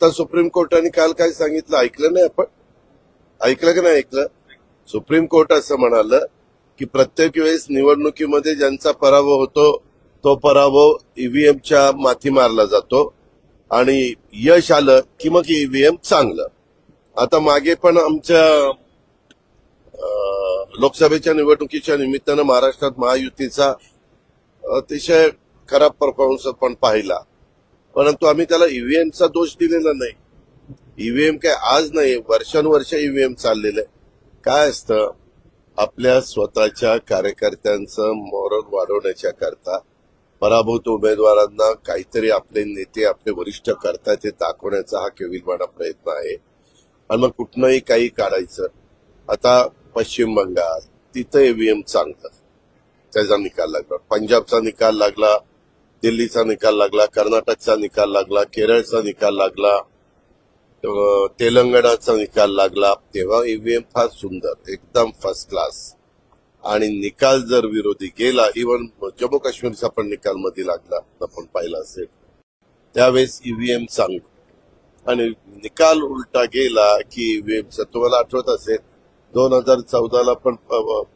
आता सुप्रीम कोर्टाने काल काय सांगितलं ऐकलं नाही आपण? ऐकलं का नाही ऐकलं? सुप्रीम कोर्ट असं म्हणालं की प्रत्येक वेळेस निवडणुकीमध्ये ज्यांचा पराभव होतो तो पराभव ईव्हीएमच्या माथी मारला जातो. आणि यश आलं की मग ईव्हीएम चांगलं. आता मागे पण आमच्या लोकसभेच्या निवडणुकीच्या निमित्तानं महाराष्ट्रात महायुतीचा अतिशय खराब परफॉर्मन्स पण पाहिला. परंतु आम्ही त्याला ईव्हीएमचा दोष दिलेला नाही. ईव्हीएम काय आज नाही वर्षानुवर्ष ईव्हीएम चाललेलं आहे. काय असतं? आपल्या स्वतःच्या कार्यकर्त्यांचं मॉरल वाढवण्याच्या करता पराभूत उमेदवारांना काहीतरी आपले नेते आपले वरिष्ठ करतायत हे दाखवण्याचा हा केविलवाणा प्रयत्न आहे. आणि मग कुठनंही काही काढायचं. आता पश्चिम बंगाल तिथं ईव्हीएम चांगलं. त्याचा निकाल लागला. पंजाबचा निकाल लागला. दिल्लीचा निकाल लागला कर्नाटकचा निकाल लागला केरळचा निकाल लागला तेलंगणाचा निकाल लागला तेव्हा ईव्हीएम फार सुंदर एकदम फर्स्ट क्लास आणि निकाल जर विरोधी गेला इव्हन जम्मू काश्मीरचा पण निकाल मध्ये लागला आपण पाहिला असेल. त्यावेळेस ईव्हीएम सांग आणि निकाल उलटा गेला की ईव्हीएमचा तुम्हाला आठवत असेल दोन हजार चौदाला पण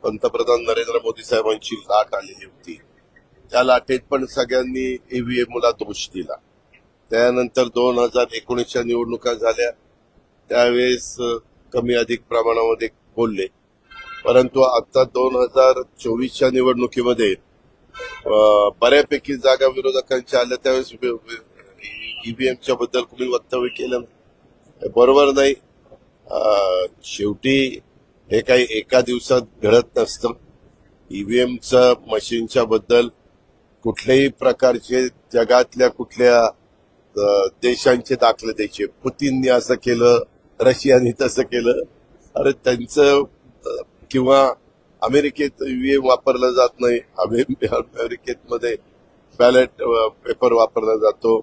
पंतप्रधान नरेंद्र मोदी साहेबांची लाट आलेली होती. त्या लाटेत पण सगळ्यांनी ईव्हीएमला दोष दिला. त्यानंतर दोन हजार एकोणीसच्या निवडणुका झाल्या. त्यावेळेस कमी अधिक प्रमाणामध्ये बोलले. परंतु आता दोन हजार चोवीसच्या निवडणुकीमध्ये बऱ्यापैकी जागा विरोधकांच्या आल्या. त्यावेळेस ईव्हीएमच्या बद्दल कुणी वक्तव्य केलं नाही. बरोबर नाही. शेवटी हे काही एका दिवसात घडत नसतं. ईव्हीएमचं मशीनच्या बद्दल कुठल्याही प्रकारचे जगातल्या कुठल्या देशांचे दाखले द्यायचे. पुतीननी असं केलं रशियाने तसं केलं. अरे त्यांचं किंवा अमेरिकेत ईव्हीएम वापरलं जात नाही अमेरिकेत मध्ये बॅलेट पेपर वापरला जातो.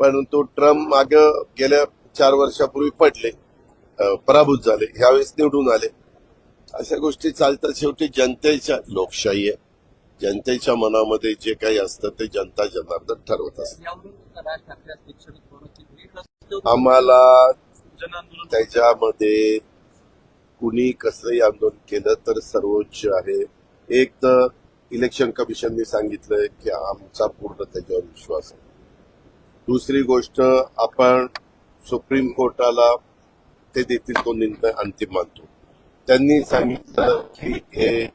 परंतु ट्रम्प माग गेल्या चार वर्षापूर्वी पडले पराभूत झाले ह्यावेळेस निवडून आले. अशा गोष्टी चालतात. शेवटी जनतेच्या लोकशाही आहे. जनतेच्या मनामध्ये जे काही असतं ते जनता जनार्दन ठरवत असतं. आम्हाला त्याच्यामध्ये कुणी कसंही आंदोलन केलं तर सर्वोच्च आहे. एक तर इलेक्शन कमिशनने सांगितलंय की आमचा पूर्ण त्याच्यावर विश्वास आहे. दुसरी गोष्ट आपण सुप्रीम कोर्टाला ते देतील तो निर्णय अंतिम मानतो. त्यांनी सांगितलं की हे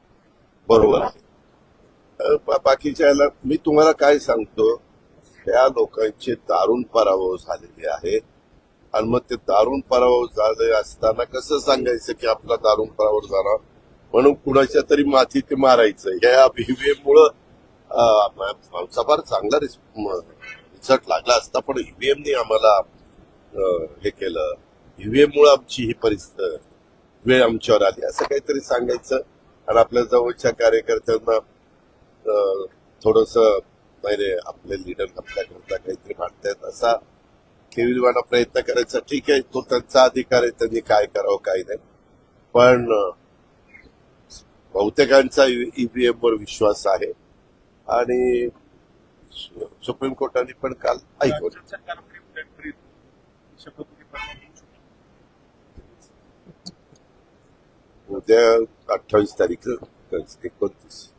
बरोबर आहे. बाकीच्या याला मी तुम्हाला काय सांगतो त्या लोकांचे दारुण पराभव झालेले आहे आणि मग ते दारुण पराभव झाले असताना कसं सांगायचं की आपला दारुण पराभव झाला? म्हणून कुणाच्या तरी माथी ते मारायचं. या ईव्हीएम मुळे आमचा फार चांगला रिझल्ट लागला असता पण ईव्हीएमने आम्हाला हे केलं. ईव्हीएम मुळे आमची ही परिस्थिती वेळ आमच्यावर आली. असं काहीतरी सांगायचं. आणि आपल्या जवळच्या कार्यकर्त्यांना थोडस नाही आपले लीडर आपल्याकरता काहीतरी मांडतायत असा केविलवाना प्रयत्न करायचा ठीक आहे तो त्यांचा अधिकार आहे त्यांनी काय करावं काय नाही. पण बहुतेकांचा ईव्हीएम वर विश्वास आहे. आणि सुप्रीम कोर्टाने पण काल ऐकवलं. उद्या अठ्ठावीस तारीख एकोणतीस.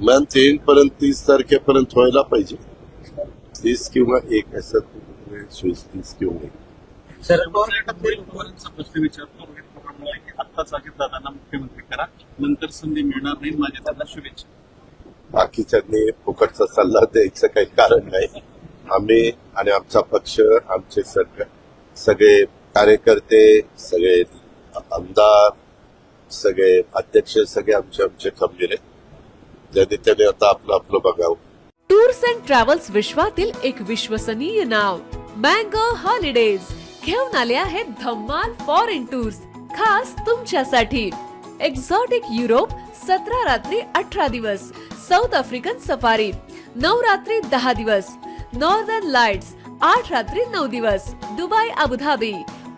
मॅम तीन पर्यंत तीस तारखेपर्यंत व्हायला पाहिजे. तीस किंवा एक असं चोवीस तीस किंवा एक. आत्ताच मुख्यमंत्री करा नंतर संधी मिळणार नाही माझ्या त्यांना शुभेच्छा. बाकीच्यांनी फुकटचा सल्ला द्यायचं काही कारण नाही. आम्ही आणि आमचा पक्ष आमचे सगळे सगळे कार्यकर्ते सगळे आमदार सगळे अध्यक्ष सगळे आमचे आमचे खंबीर आहेत. ज्यांनी त्याने आता आपलं आपलं बघावं. टूर्स अँड ट्रॅव्हल्स विश्वातील एक विश्वसनीय नाव मँगो हॉलिडेज. घेऊन आले आहेत धम्माल फॉरेन टूर्स खास तुमच्यासाठी. एक्झॉटिक युरोप सतरा रात्री अठरा दिवस. साऊथ आफ्रिकन सफारी नऊ रात्री दहा दिवस. नॉर्दर्न लाइट्स आठ रात्री नऊ दिवस. दुबई अबुधाबी.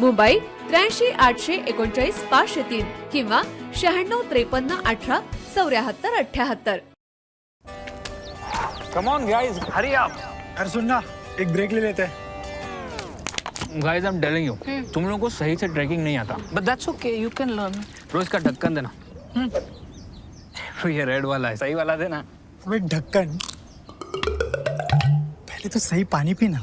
मुंबई त्र्याऐंशी आठशे एकोणचाळीस पाचशे तीन किंवा शहाण्णव त्रेपन्न अठरा चौऱ्याहत्तर अठ्याहत्तर. कम ऑन गाइस हरी अरे सुन ना एक ब्रेक ले लेते. हैं guys I am telling you तुम लोगों को सही से ट्रैकिंग नहीं आता. But that's okay you can learn रोज का ढक्कन देना. तो ये रेड वाला है सही वाला देना. अब ढक्कन पहले तो सही पानी पीना.